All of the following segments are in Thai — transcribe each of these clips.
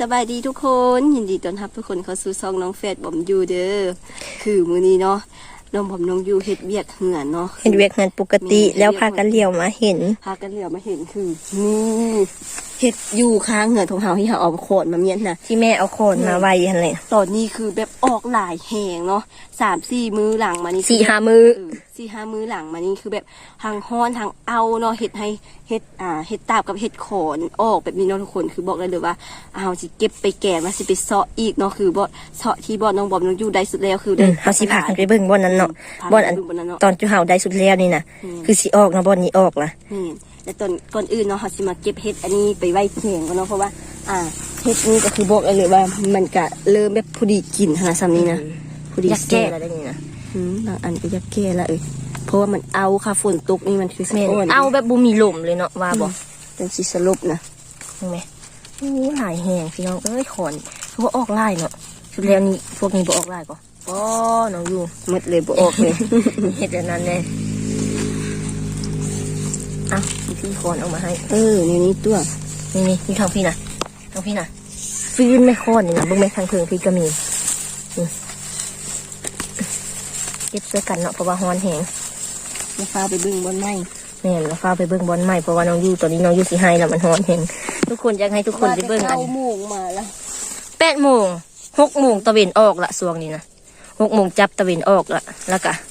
สบายดีทุกคนยินดีต้อนรับทุกคนเข้าสู่ซองน้องแฟดบอมยูเด้อคือมื้อนี้เนาะน้องบอมน้องยูเฮ็ดเวียกเหือนเนาะเห็นเวียกนั้นปกติแล้วพากันเลี้ยวมาเห็น พากันเหลียวมาเห็นคือนี่เฮ็ดอยู่ข้างเหือนของเฮาที่เฮาเอาโขดมาเมียนน่ะที่แม่เอาโคนมาไว้หันเลยตอนนี้คือแบบ ออกหลายแหงเนาะสามสี่มื้อหลังมานี่สี่ห้ามือเออสี่ห้ามื้อหลังมานี่คือแบบทางฮ้อนทางเอาเนาะเฮ็ดให้เฮ็ดอ่าเฮ็ดตาบกับเฮ็ดขอนออกแบบนี้เนาะทุกคนคือบอกได้เลยว่าเอาสิเก็บไปแกงมาสิไปเซาะอีกเนาะคือบ่เซาะที่บ่น้องบอมน้องอยู่ได้สุดแล้วคืออืได้มเขาสิพากันไปเบิ่งบ่อนนั้นเนาะพาบ่อนไปอันดูบนนั้นเนาะตอนจุเฮาได้สุดแล้วนี่นะอืมคือสิออกเนาะบ่อนนี้ออกล่ะนี่ แต่ตอนก่อนอื่นเนาะเขาสิมาเก็บเฮ็ดอันนี้ไปไว้แข็งก่อนเนาะเพราะว่า อ่าเฮ็ดนี้ก็คือบอกได้เลยว่า มันก็เริ่มแบบพอดีกินขนาดซ้ำนี้นะพอดีอยากแก้ซ่บแล้วได้นี่นะอืมบางอันก็อยากแก้ละเอ้ยเพราะว่ามันเอาค่ะฝนตกนี่มันคือสะแม่นอ้อนเอาแบบบ่มีลมเลยเนาะว่าบ่เป็นสิสลบนะเห็นไหมโอ้หลายแหงพี่น้องเอ้ยขอนคือว่าออกลายเนาะสุดแล้วนี่พวกนี้บ่ออกลายก็อ๋อน้องอยู่หมดเลยบ่ออกเลยเฮ็ดอันนั้นแน่ อะพี่ขอนเอามาให้ เออในนี้ตัวนี่นี่นี่ทางพี่นะทางพี่นะฟีนไม่ค้อนนี่นะเบิ่งแม่ทางเพิงพี่ก็มีนี่เก็บเสื้อกันเนาะเพราะว่าฮ้อนแหงมาฟ้าไปเบึ้งบนไม้แม่นแล้วฟ้าไปเบิ่งบอลใหม่เพราะว่าน้องอยู่ตอนนี้น้องอยู่สิให้แล้วมันฮ้อนแหงทุกคนอยากให้ทุกคนไปเบิ่งกันเก้าโมงมาแล้วแปดโมงหกโมงตะเวนออกละช่วงนี้นะหกโมงจับตะเวนออกละแล้วก็เ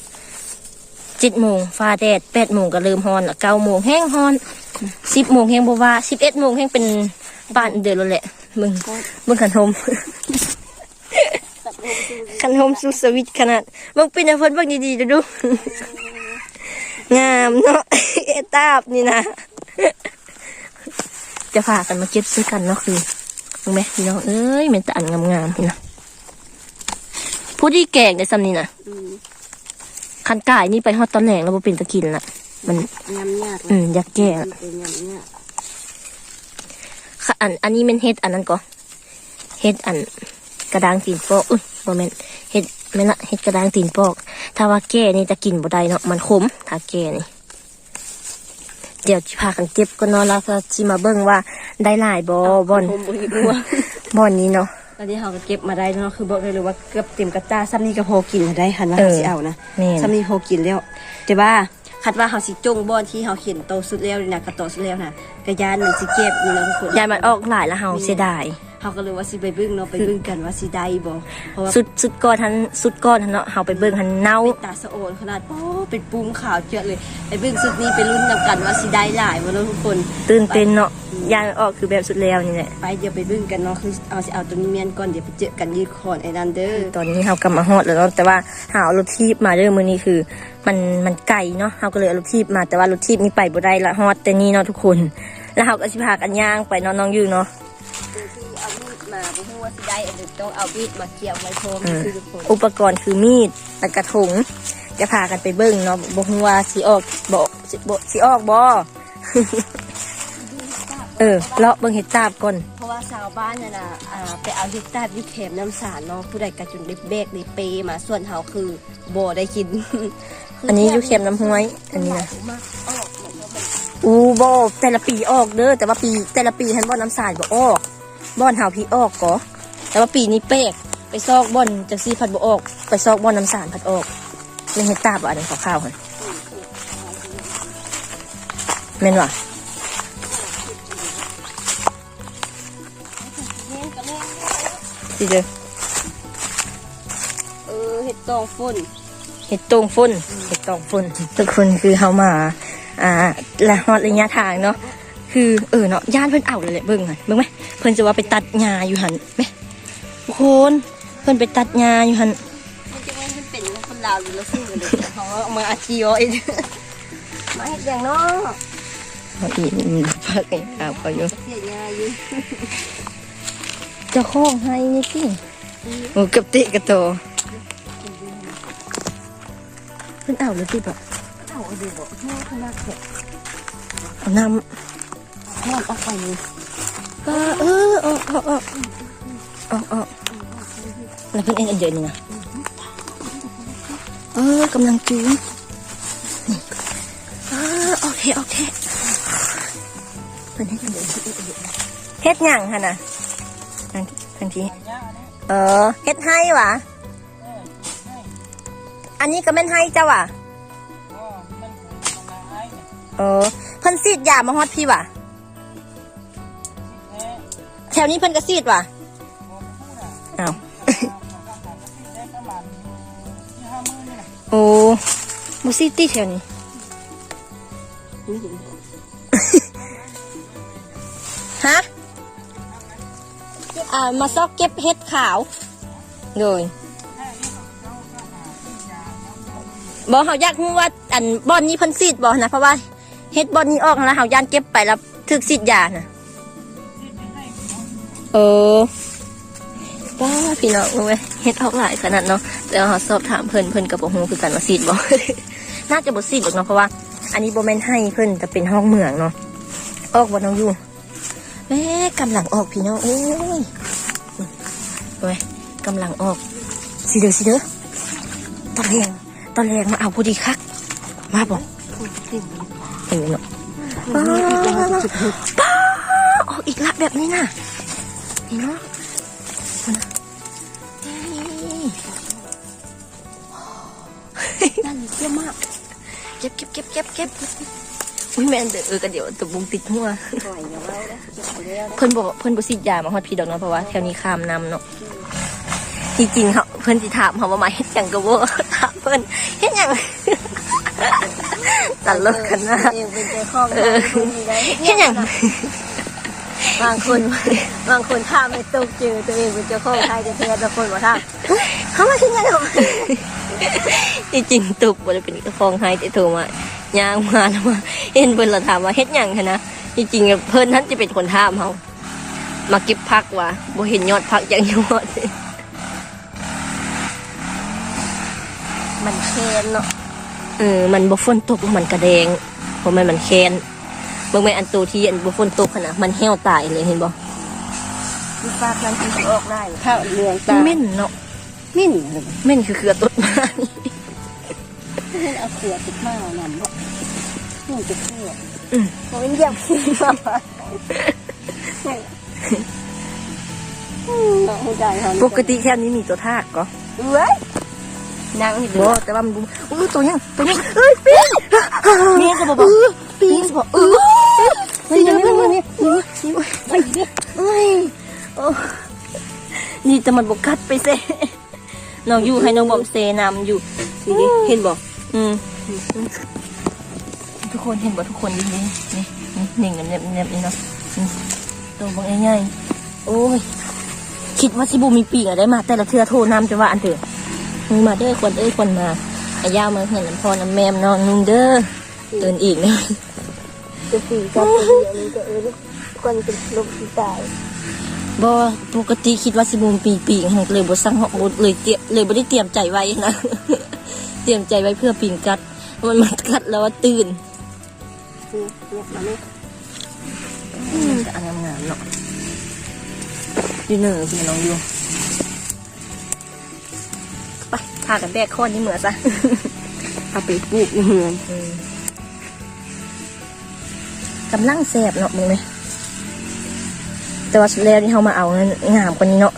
จ็ดโมงฟ้าแดดแปดโมงก็เริ่มฮอนเก้าโมงแห้งฮอนสิบโมงแห้งบัวสิบเอ็ดโมงแห้งเป็นป่านเดือนแล้วแหละมึงเบิ่งขันโฮมขันโฮมสุสวิตขนาดเบิ่งเป็นอย่างเพิ่นเบิ่งดีๆดูดูงามเนาะเอตาบนี่นะ จะพากันมาเก็บซื้อกันเนาะคือเห็นไหมพี่น้องเอ้ยเป็นตาอันงามๆพี่นะผู้ที่แกงได้ซ้ำนี่นะ คันกายนี่ไปฮอดตอนแหลงแล้วบ่เป็นตะกินละมันยำยากอืมอยากแก่ละเป็นยำยากค่ะอันอันนี้มันเฮ็ดอันนั้นก็เฮ็ดอันกระดางตีนปอกอุ้ยบ่แม่นเฮ็ดแม่นละเฮ็ดกระดางตีนปอก ถ้าว่าแก่นี่จะกินบ่ได้เนาะมันขมถ้าแก่นี่เดี๋ยวสิพากันเก็บก็เนาะแล้วก็สิมาเบิ่งว่าได้หลายบ่บ่อนผมบ่รู้ว่าบ่อนนี้เนาะ ตอนนี้เราก็เก็บมาได้เนาะคือบอกได้เลยว่าเกือบเต็มกระตาซ้ำนี่ก็พอกินได้คันว่าเอเราอสิเอานะแม่นซ้ำนี่พอกินแล้วแต่ว่าคัดว่าเขาสิจงบอนที่เขาเขียนโตสุดแล้วนี่นะกระโตสุดแล้วนะกระยานมันสิเก็บนี่เนาะทุกคนยายมันออกหลายแล้วเฮาเสียดาย เขาก็เลยว่าสิไปเบึ้งเนาะไปเบึ้งกันว่าสิได้บ่เพราะว่าสุดสุดก้อนทันสุดก้อนทันเนาะเฮาไปเบิ่งทันเน่าตาสะโอนขนาดโอ้เป็นปูมขาวเจือเลยไปเบึ้งสุดนี้ไปลุ้นนำกันว่าสิได้หลายบ่เนาะทุกคน ตื่นเต้นเนาะยายมันออกคือแบบสุดแล้วนี่แหละไปเดี๋ยวไปเบึ้งกันเนาะคือเอาสิเอาตัวนี้เมียนก่อนเดี๋ยวไปเจอกันยืดคอนไอ้นั่นเด้อตอนนี้เฮากำมาฮอดแล้วเนาะแต่ว่าหาเอารถทีบมาเด้อมื้อนี้คือมันมันไกลเนาะเฮาก็เลยเอารถทีบมาแต่ว่ารถทีบนี่ไปบ่ได้ละฮอดแต่นี่เนาะทุกคน แล้วเฮาก็สิพากันย่างไปเนาะน้องอยู่เนาะ บ่ฮู้ว่าสิได้อันเดี๋ยวต้องเอามีดมาเกี่ยวไว้พร้อมอืมคือทุกคนอุปกรณ์คือมีดและกระถงจะพากันไปเบิ่งเนาะบ่ฮู้ว่าสิออกบ่สิบ่สิออกบ่เออเลาะเบิ่งเห็ดตาบก่อนเพราะว่าชาวบ้านน่ะนะอ่าไปเอาเฮ็ดตาบที่เข็มน้ำสารเนาะผู้ใดกระจุนได้เบกได้เปมาส่วนเฮาคือบ่ได้กิน อันนี้อยู่เข็มน้ำห้วย อันนี้นะมากออกเหมือนว่ามันอู้บ่แต่ละปีออกเด้อแต่ว่าปีแต่ละปีทันบ่อนน้ำสาดบ่ออก บ่อนเฮาพี่ออกก็แต่ว่าปีนี้เป๊กไปซอกบ่อนจังซี่พัดบ่ออก ไปซอกบ่อนน้ำสาดพัดออกไม่เห็ดตาบบ่อันนี้ขาวๆหั่นแม่นว่ะสิเด้อเออเฮ็ดตองฝุ่นเห็ดตรงฝุ่นเห็ดตรงฝุ่นทุกคนคือเฮามาอ่าละฮอดระยะทางเนาะคือเออเนาะย่านเพิ่นเอาเลยแหละเบิ่งหั่นเบิ่งไหมเพิ่นจะว่าไปตัดหญ้าอยู่หั่นแหมทุกคนเพิ่นไปตัดหญ้าอยู่หั่นมันจะว่ามันเป็นคนลาวหรือละซึ่งกันเลยเขาเอามาอาชีวะเองมาเฮ็ดอย่างเนาะเอาอีกมีพักไอ้ขาวเขาอยู่เสียง่ายอยู่เจะคล้องให้นี่สิโอ้กับติกระโตเพิ่นเอาเลยสิบ่เอาเอาดูบ่แห้งขนาดแค่เอาน้แห้งออกไป นี่ำก็เออออกออกออกออกออกแล้วเพิ่นเอ็นเดียวนี่นะเออกำลังจูนนี่เออโอเคโอเคเพิ่นเฮ็ดอันเดียวเฮ็ดหยังหั่นน่ะนทั้งทีเออเฮ็ดให้วะอันนี้ก็แม่นให้เจ้าว่ะเออเพิ่นซีดยามาฮอดพี่ว่ะ แถวนี้เพิ่นก็ซีดว่ะอ้าวโอ้มูซีตี้แถวนี้ฮะอ่ามาซอกเก็บเห็ดขาวเลยบอกเขาอยากรู้ว่าอันบอนนี้เพันซีดบอกนะเพราะว่าเห็ดบอนนี้ออกแล้วเขาย่านเก็บไปแล้วถึกซีดยานะ เออป้าพี่น้องรู้ไหมเห็ดออกหลายขนาดเนาะแล้วเขาสอบถามเพิ่นเพิ่นกับบอกฮูคือกันว่าซีดบอกน่าจะบซีดหรอกเนาะเพราะว่าอันนี้โบแมนให้เพิ่นจะเป็นห้องเหมืองเนาะออกบนน้องอยู่แม่กำลังออกพี่น้องเอ้ยโอ้ยกำลังออกสิเด้อสิเด้อตอนแรงตอนแรงมาเอาพอดีคัก มาบอกเออเนาะป้าป้าออกอีกละแบบนี้น่ะ นี่เนาะเอานะนี่นั่นเยอะมาก เก็บเก็บเก็บเก็บเก็บอุ้ยแม่นเด้อเออกันเดี๋ยวตะบุงติดหัวปล่อยอย่าเล่านะเก็บไปแล้วนะเพิ่นบอกเพิ่นบ่สิยามาฮอดพี่ดอกเนาะเพราะว่าแถวนี้ข้ามนำเนาะจริงๆเขาเพิ่นสิถามเขาว่ามาเฮ็ดหยังก็บ่ถามเพิ่นเฮ็ดหยังตลกกันนะเองเป็นเจ้าของเออได้เฮ็ดหยัง บางคนบางคนถ้าไม่ตกเจอตัวเองเป็นเจ้าของไทยจะเทบางคนบอกถ้าเขามาเฮ็ดหยังจริงๆตุกบ่ได้เป็นเจ้าของให้แต่โทรมาย่างมาแล้วมาเห็นเพิ่นแล้วถามว่าเฮ็ดหยังคะนะจริงๆเพิ่นนั้นจะเป็นคนถามเฮามาเก็บผักว่ะบ่เห็นยอดผักอย่างยอดมันแค้นเนาะเออมันบ่ฝนตกมันกระแดงเพราะมันมันแคน เบิ่งแม่นอันตัวที่อันบ่ฝนตกขนาดมันแห้วตายเลยเห็นบ่มีปากนั้นที่ออกได้ข้าวเรืองตาเม่นเนาะมิ่นเลยเม่นคือเคือต้นไม้เห็นเอาเสือติดมานำบอกนี่จะเสืออืมเขาเป็นอย่างที่มาน้องใจเขาปกติแค่นี้มีตัวทากก็เว้ยนั่งอยู่บ่แต่ว่ามันบ่อู้ตัวยังตัวยังเอ้ยปีนเมียจะบอกบอก ปีนบ่เออเฮ้ยยังไม่มาเนี่ยไปดิเอ้ยโอ้นี่แต่มันบ่กัดไปเซน้องอยู่ให้น้องบอมเซนำอยู่สิดิเห็นบ่อืมทุกคนเห็นบ่ทุกคนดินี่นี่นี่เน็บเน็บนี่เนาะตัวบ่ง่ายๆโอ้ยคิดว่าสิบูมีปีกอะได้มา แต่ละเทือโทรนำจะว่าอันเถอะมึงมาเด้อคนเอ้ยคนมาไอ้ย่ามาเห็นน้ำพอน้ำแมมนอนนุ่งเด้อ เดินอีกนะจะปีกับเดียวนี้ก็เออคนเป็นลมตายบ่ปกติคิดว่าสิบูมีปีปีกหักเลยบ่สั่งเหาะบ่เลยเตรียมเลยบ่ได้เตรียมใจไว้นะ เตรียมใจไว้เพื่อปีงกัด มันมันกัดแล้วว่าตื่นเรียกมาเนี่ยมันจะอันงามๆเนาะอยู่เหนือพี่น้องอยู่ไปพากันแบกข้อนี้เหมือซะเอาไปปลูกเฮือนอืม กำลังแสบเนาะมึงไหมแต่ว่าสุดแล้วที่เขามาเอานั้นงามกว่านี้เนาะ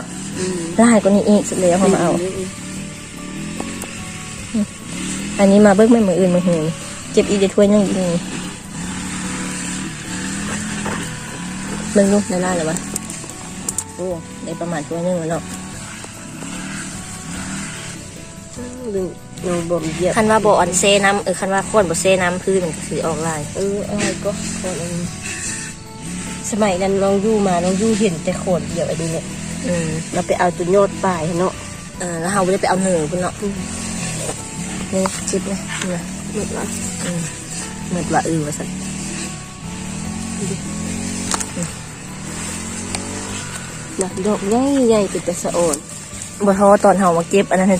ลายกว่านี้อีกสุดแล้วเขามาเอา อันนี้มาเบิกไม่มืออื่นมือหืนเจ็บอีกเดี๋ยวถ้วยนั่งอีกนี่มึงลูกได้ล่าหรือวะโอ้ได้ประมาณถ้วยหนึงแล้วเนาะดูน้ องบ่มเหยียบคันว่าบ่ออนเซน้ำเออคันว่าคนบ่เซน้ำพื้นมันก็คือออกลายเอออะไรก็คนอันนี้สมัยนั้นน้องยู่มาน้องยู่เห็นแต่โขดเดียวอันนี้เนี่ยอืมเราไปเอาตัวยอดปลายเนาะเออแล้วเราไม่ได้ไปเอาเนื้อพุ่นเนาะนี่จิบนะนี่นะหมดละอืมเหมือนว่าเออว่าสันหนักดอกใหญ่ใหญ่เป็นแต่สะอ่อนบ่ท้อตอนเฮามาเก็บอันนั้นทั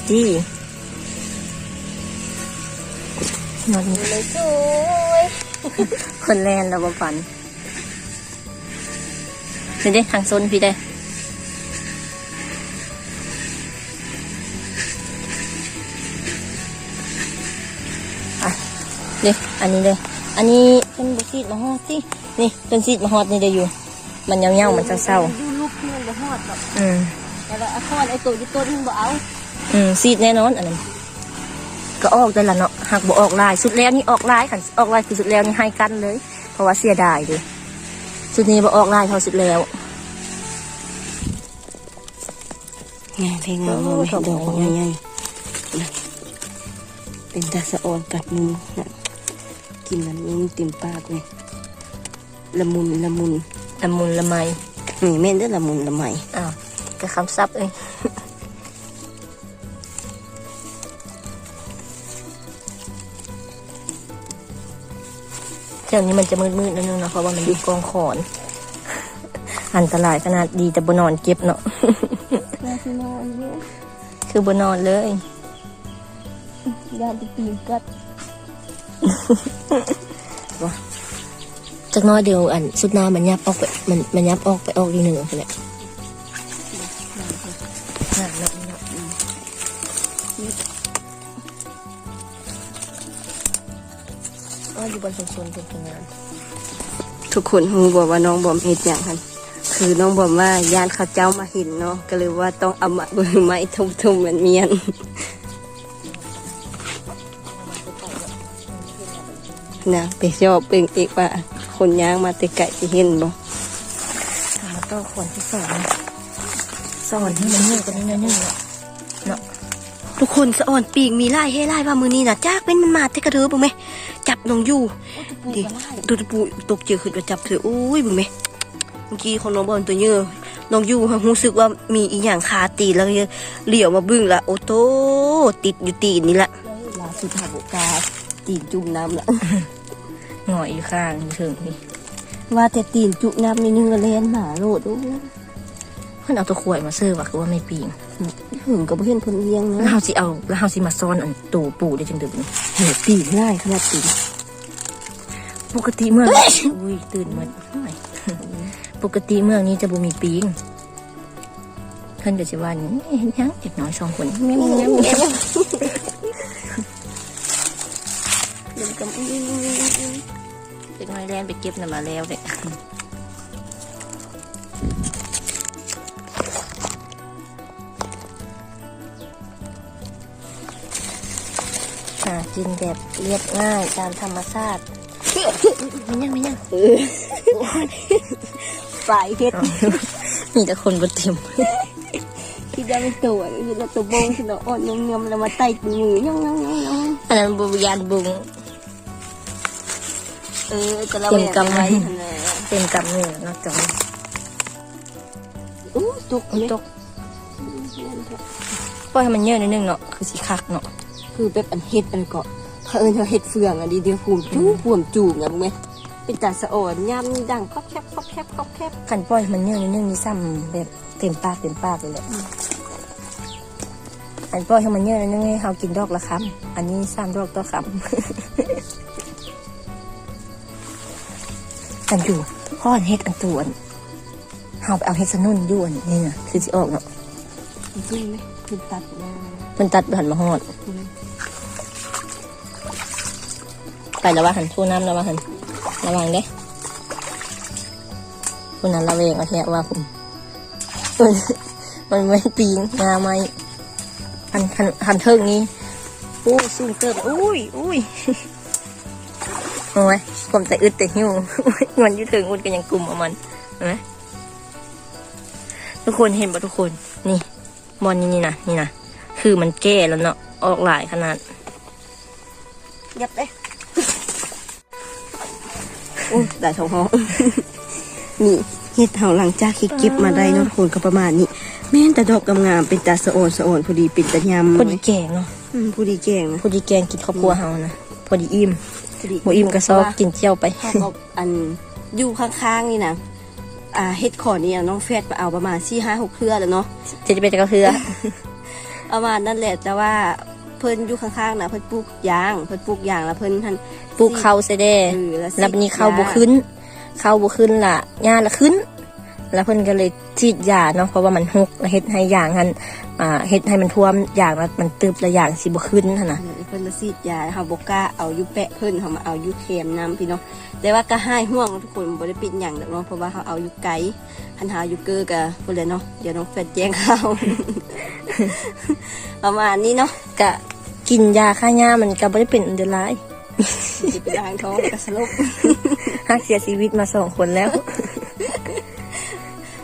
นทีนอนนี่เลยสวยคนแลนแล้วบ่ฝันเดี๋ยวเด้ทางโซนพี่ได้อะเด้อันนี้เลยอันนี้เป็นบซีดมาฮอดสิ นี่เป็นซีดมาฮอดนี่ได้อยู่ มันยาวๆมันเศร้าๆดูลูกเพื่อนบ่ฮอดแบบอืมแต่ว่าเอาฮอดไอ้ตัวที่ต้นมันบ่เอา อืมซีดแน่นอนอันนั้น ก็ออกได้ละเนาะหากบ่ออกลายสุดแล้วนี่ออกลายขันออกลายคือสุดแล้วนี่ให้กันเลย เพราะว่าเสียดายเลยสุดนี้บ่ออกลายเท่าสุดแล้วงานเพลงงานบ่แม่ดอกของใหญ่ๆนะเป็นตาสะออนกัดมุมนะกินน้ำนุ่มเต็มปากเลยละมุนละมุนละมุนละไมนี่แม่นเด้อละมุนละไมอ้าวก็คำซับเอง แถวนี้มันจะมืดๆนิดนึงนะเพราะว่ามันอยู่กองขอน อันตรายขนาดดีแต่บนอนเก็บเนาะน่าสินอนเยอะคือบนอนเลยยานจะปีนกัดจักหน้อยเดียวอันสุดหน้ามันยับออกไปมันมันยับออกไปออกอยู่หนึ่งไปแหละอ่าเนาะเนาะอืมอ๋ออยู่บนชนชนเป็นพงานทุกคนฮู้บอกว่าน้องบอมเฮ็ดหยังคันคือน้องบอมว่ายานเขาเจ้ามาเห็นเนาะก็เลยว่าต้องเอามาเบิ่งไม้ทุ่มๆเหมือนเมียนนะไปชอบเบิ่งอีกว่า คนย่างมาแต่ไก่สิเห็นบ่ถามมาต่อคนที่สองสอนให้มันเยอะกว่านี้หนิดนึงเนาะเนาะทุกคนสะอ่อนปีกมีลายให้ลายว่ามือนี้น่ะจากเป็นมันมาแต่กระเดือบ่แม่จับ น้องอยู่ดิดูตะปูตกเจอขึ้นมาจับเธอโอ้ยบ่แม่เมื่อกี้ของน้องบอลตัวเยอะน้องอยู่รู้สึกว่ามีอีหยังคาตีนแล้วเหลียวมาเบึ้งละโอ้โตติดอยู่ตีนนี่ละล่าสุดหาบุกาตีนจุ่มน้ำละหงอยอยู่ข้างอยู่ถึงนี่ว่าแต่ตีนจุ่มน้ำนี่นึงก็เล่นหมาโลดโอ้ยเพิ่นเอาตัวขวดมาเสิร์ฟว่ะคือว่าไม่ปีง หึงก็บ่เห็นเพิ่นเลี้ยงแล้วนะเฮาสิเอาแล้วเฮาสิมาซ่อนอันตูปูได้จังดึกนี่โหปีกง่ายขนาดตีนปกติเมืองอุ้ยตื่นหมดหน่อยปกติเมืองนี้จะบ่มีปีงเพิ่นก็สิว่านี่เห็นยังเด็กน้อยสองคนแม่แม่แม่แม่เดี๋ยวก็เด็กน้อยแล่นไปเก็บน่ะมาแล้วเด้ กินแบบเรียบง่ายตามธรรมชาติมันยังมันยังฝ่ายเฮ็ดมีแต่คนบ่เต็มที่ได้เป็นตัวคือเราตัวบงคือเราอ่อนยมๆแล้วมาไต่มือย่องๆๆอันนั้นบุญยานบุงๆเออก็เราเต็มกำไว้หั่นแหละเต็มกำมือเนอกจากนี้อู้ตกตกปล่อยให้มันเยอะนิดนึงเนาะคือสีคักเนาะ คือแบบอันเฮ็ดอันเกาะเขาเอิ้นเขาเฮ็ดเฟืองอะดีเดียวภูมิจูภูมิจูงอะมึงไหมเป็นตาสะอ่อนยำดังครอบแคบครอบแคบครอบแคบขันปล่อยให้มันเยอะนิดนึงนี่ซ้ำแบบเต็มปากเต็มปากเลยแหละอันปล่อยให้มันเยอะนิดนึงให้เขากินดอกละคำอันนี้ซ้ำดอกต่อคำอันอยู่พ่ออันเฮ็ดอันตัวอันเขาไปเอาเฮ็ดสนุ่นอยู่อันนี่น่ะคือสิออกเนาะ จริงไหมคือตัดมามันตัดหันมาหอด ไปแล้วว่าหันทูน้ำแล้วว่าหันระวังเด้คุณนั้นระเวงเอาแท้ว่าผมมันมันไม่ปีงงาไม้หันหันหันเทิงนี้อู้สูงเติบอุ้ยอุ้ยโอ้ยผมแต่อึดแต่หิวมันยืดถึงอุดกันยังกลุ่มเอามันเห็นไหมทุกคนเห็นปะทุกคน นี่ บอลนี่นี่นะนี่นะคือมันแก่แล้วเนาะออกหลายขนาดยับเด้อู้ได้ท้องห้องนี่เฮ็ดเฮาหลังจากที่เก็บมาได้เนาะทุกคนก็ประมาณนี้แม่นแต่ดอกงามๆเป็นตาสะอ่อนสะอ่อนพอดีเป็นตายำพอดีแกงเนาะอืมผู้ดีแกงนะพอดีแกงกินข้าวคั่วเฮานะพอดีอิ่มพอดีโมอิ่มกระซอกกินเจียวไปเขาก็อันอยู่ข้างๆนี่นะ อ่าเฮ็ดขอนี่น้องเฟดมาเอาประมาณสี่ห้าหกเครือแล้วเนาะจะจะเป็นกระเทือประมาณนั่นแหละแต่ว่าเพิ่นอยู่ข้างๆนะเพิ่นปลูกยางเพิ่นปลูกยางแล้วเพิ่นท่านปลูกข้าวเสยเด้เออแล้วสิแล้ววันนี้ข้าวบุขึ้นข้าวบุขึ้นล่ะหญ้าละขึ้น แล้วเพิ่นก็เลยฉีดยาเนาะเพราะว่ามันฮกแล้วเฮ็ดให้อย่างหันอ่าเฮ็ดให้มันท่วมอย่างแล้วมันตึบแล้วอย่างสิบ่ขึ้นหั่นน่ะ เพิ่นมาซีดยาเฮาบ่กล้าเอาอยู่แปะเพิ่นเฮามาเอาอยู่เข็มนํพี่น้องแต่ว่าก็ให้ห่วงทุกคนบ่ได้ปิดหยังดอกเนาะเพราะว่าเฮาเอาอยู่ไกลหันหาอยู่เกอก็พุ่นแหละเนาะเดี๋ยวน้องแฟดแจ้งเขาประมาณนี้เนาะก็กินยาฆ่าหญ้ามันก็บ่ได้เป็นอันเดอร์ไลน์สิไปล้างท้องแล้วก็สลบฮักเสียชีวิตมาสองคนแล้ว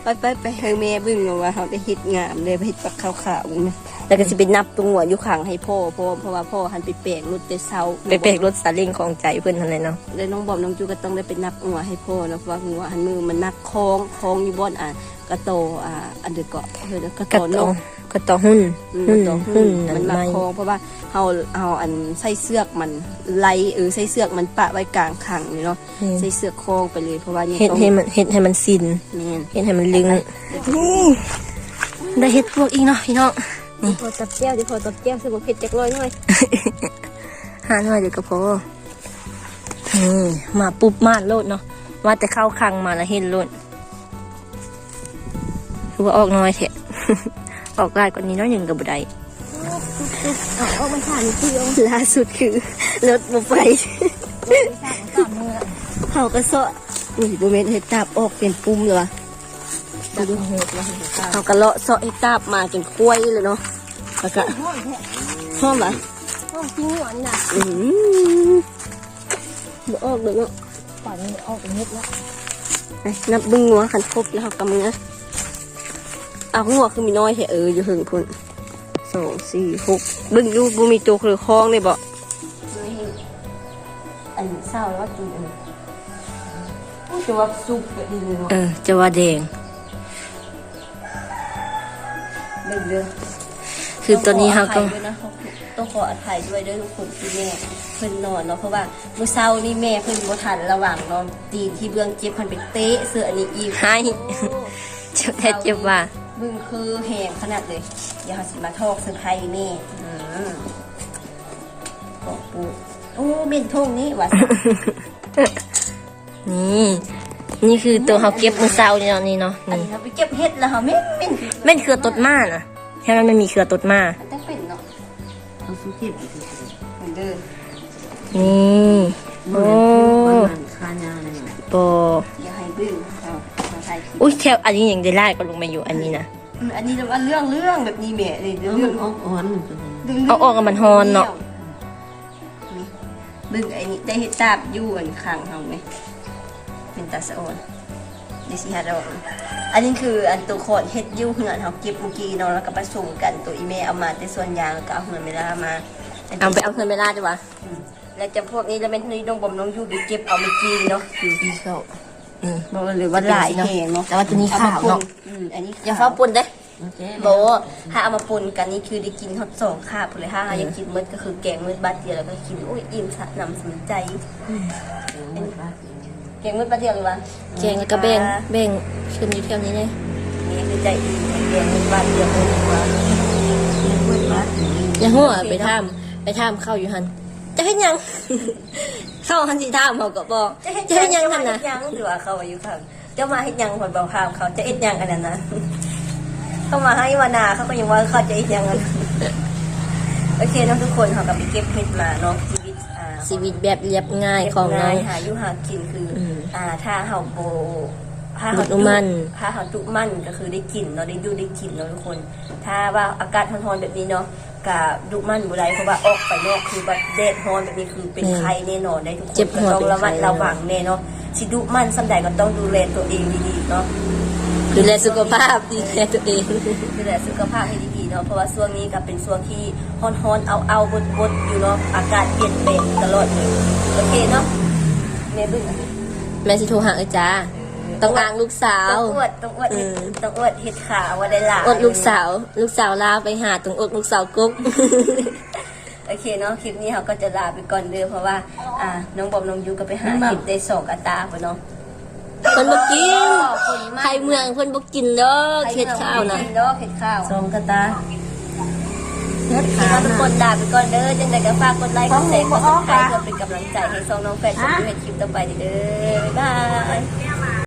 ไปไปไปเฮงแม่บึ้งว่าเขาได้เฮ็ดงามเลยไปเฮ็ดปักขาวๆนะ แล้วก็สิไปนับตรงหัวอยู่ข้างให้พ่อเพราะเพราะว่าพ่อหันไปแปลงรถแต่เช้าไปเปกรถสาเล้งของใจเพิ่นนั่นแหละเนาะแล้วน้องบอมน้องจูก็ต้องได้ไปนับหัวให้พ่อเนาะเพราะว่าหัวหันมือมันนักคล้องคล้องอยู่บนอ่ากระโตอ่าอันเดอร์เกาะเฮ้ยกระก็โตนต้องกก็ต้องหุ้นอืมหุ้นตัวหุ้หุ้นนนั่มันนมาไม่คล้องเพราะว่าเฮาเฮาอันใส่เสือกมันไล่เออใส่เสือกมันปะไว้กลางขังนี่เนาะใส่เสือกคล้องไปเลยเพราะว่านี่เฮ็ดต้องให้มันเฮ็ดให้มันสินแม่นเฮ็ดให้มันลึงนี่ได้เฮ็ดพวกอีกเนาะพี่น้องนี่ พอตับแก้วเดี๋ยวพอตับแก้วซึ่งบ่เผ็ดจักร้อยหน่อยหาหน่อยเดี๋ยวก็พอนี่มาปุ๊บมาโลดเนาะว่าแต่เข้าคลังมาแล้วเห็นโลดคือว่าออกน้อยแท้ออกได้กว่านี้น้อยหนึ่งกับบ่ได้เอาออกมาทานเพื่อล่าสุดคือรถบ่ไปเขาก็เซาะอุ้ยบ่แม่นเฮ็ดตับออกเป็นปุ่มเลยวะเขาก็เลาะเซาะเฮ็ดตับมาจนกล้วยเลยเนาะ แล้วก็หอมปะห้องทิ้งหวานน่ะอืมบ่ออกเลยเนาะป่านนี้ออกเป็นเม็ดแล้วไปนับเบึงงัวคันครบแล้วเขากำมือเอางัวคือมีน้อยแท้เอออยู่หึงพุ่นสองสี่หกเบึงอยู่บ่มีตัวคือคล้องเลยบ่อันเศร้าแล้วกินอันจะว่าซุปแบบนี้เลยเนาะเออจะว่าแดงเบิ่งเด้อ คือตอนนี้เราก็ต้องขออภัยด้วยนะต้องขออภัยด้วยทุกคนที่แม่เพิ่นนอนเนาะเพราะว่าเมื่อเช้านี่แม่เพิ่นบ่ทันระหว่างนอนตีนที่เบื้องเจ็บเพิ่นไปเตะเสื้ออันนี้อีกให้เจ็บแท้เจ็บว่าบึ้งคือแหงขนาดเลยเดี๋ยวเราสิมาทอกเซอร์ไพรส์แม่อืมบอกปูโอ้เบนทงนี่ว่ะนี่นี่คือตัวเขาเก็บมือเศร้านี่เนาะนี่เนาะอันนี่นี้เราไปเก็บเห็ดแล้วเหรอเม่นเม่นแม่นเครือตดมาน่ะ แค่มันไม่มีเครือตดมามันต้องเป็นเนาะเอาสุกี้ไปสิเหมือนเดิมนี่โอ้มันข้านางเลยโปอย่าให้บึ้งเอามาถ่ายคลิปอุ้ยแถวอันนี้ยังได้ไล่ก็ลงมาอยู่อันนี้นะอืมอันนี้เราว่าเรื่องเรื่องแบบนี้แม่เลยเอาเรื่มัองนอ่อนอ่อนมันเป็นดึงเอาออกกับมันฮอนเนาะนี่บึ้งไอ้นี่ได้เห็ดตาบอยู่อันข้างเฮาไหมเป็นตาสะออนเดี๋ยวสิหาดอกอันนี้คืออันตัวโคนเห็ดอยู่เหือนเฮาเก็บเมื่อกี้เนาะแล้วก็ผสมกันตัวอีเมเอามาแต่ส่วนยางแล้วก็เอาเหือนเวลามาเอาไปเอาเงินไปล่าจ้ะวะแล้วจำพวกนี้แล้วเป็นนี่น้องบอมน้องยูไปเก็บเอาไปกินเนาะดีเข้านี่บอกเลยว่าหลายแหงเนาะแต่ว่าตัวนี้ขาวเนาะอืมอันนี้อย่าเฝ้าปุ่นเด้โอเคโบถ้าเอามาปนกันนี่คือได้กินทอดสองค่ะเลยถ้าอยากกินมืดก็คือแกงมืดบาดเดียวแล้วก็กินอุ้ยอิ่มสะนำสมใจ แกงมืดบาดเดียวเลยวะแกงแล้วก็แบ่งแบ่งขึ้นอยู่แถวนี้เลยนี่คือใจดีแกงมืดบาดเดียวเลยว่าอย่าหัวไปทำไปทำเข้าอยู่หันจะเฮ็ดหยัง เข้าหันสิทำเขาก็บอกจะเฮ็ดหยังหันนะเฮ็ดหยังหรือว่าเขาอายุค่ะเจ้ามาเฮ็ดหยังคนบอกข้ามเขาจะเอ็ดหยังอันนั้นนะเข้ามาให้วานาเขาก็ยังว่าเขาจะเอ็ดหยังอันนั้นโอเคเน้องทุกคนเขาก็ไปเก็บเห็ดมาเนาะชีวิตอ่า ชีวิตแบบเรียบง่ายของน้องหาอยู่หากินคืออมอ่าถ้าเฮาโบถ้าบุเฮาดอุมันถ้าเฮาตุมันก็คือได้กินเนาะได้ดูได้กินเนาะทุกคน ถ้าว่าอากาศร้อนๆแบบนี้เนาะกับดุมันบุไรเพราะว่าออกไปนอกคือแบบแดดร้อนแบบนี้คือเป็นไข้แน่นอนได้ทุกคนเจ็บหัวก็ต้องระมัดเป็นไข้ระวังแน่เนาะสิดุมันสำใดก็ต้องดูแลตัวเองดีๆเนาะดูแลสุขภาพดูแลตัวเองดูแลสุขภาพให้ดีๆ เนาะเพราะว่าช่วงนี้ก็เป็นช่วงที่ร้อนๆเอาเอาๆบดๆอยู่เนาะอากาศเปลี่ยนแปลงตลอดเลยโอเคเนาะแม่เบึ้งอันนี้แม่สิโทรหาเอ้ยจ้าต้องอ้างลูกสาว ต้องอวดต้องอวดเห็ดเออ ต้องอวดเห็ดขาวว่าได้หลายอดลูกสาว ลูกสาวลาไปหาตรงอกลูกสาวกุ๊ก โอเคเนาะคลิปนี้เขาก็จะลาไปก่อนเด้อเพราะว่า อ่า น้องบอมน้องยูก็ไปหาเห็ดได้สองกระตาพุ่นเนาะ เพิ่นบ่กินคนมากไทยเมืองเพิ่นบ่กินเด้อเฮ็ดข้าวนะเนาะเห็ดข้าวสองกระตาเฮ็ดขอขาทุกนะคนลาไปก่อนเด้อจังใดก็ฝากกดไลค์กดแชร์กดซับสไครต์เพื่อเป็นกำลังใจให้ซองน้องแฟนชมเห็ดคลิปต่อไปเด้อบ๊ายบาย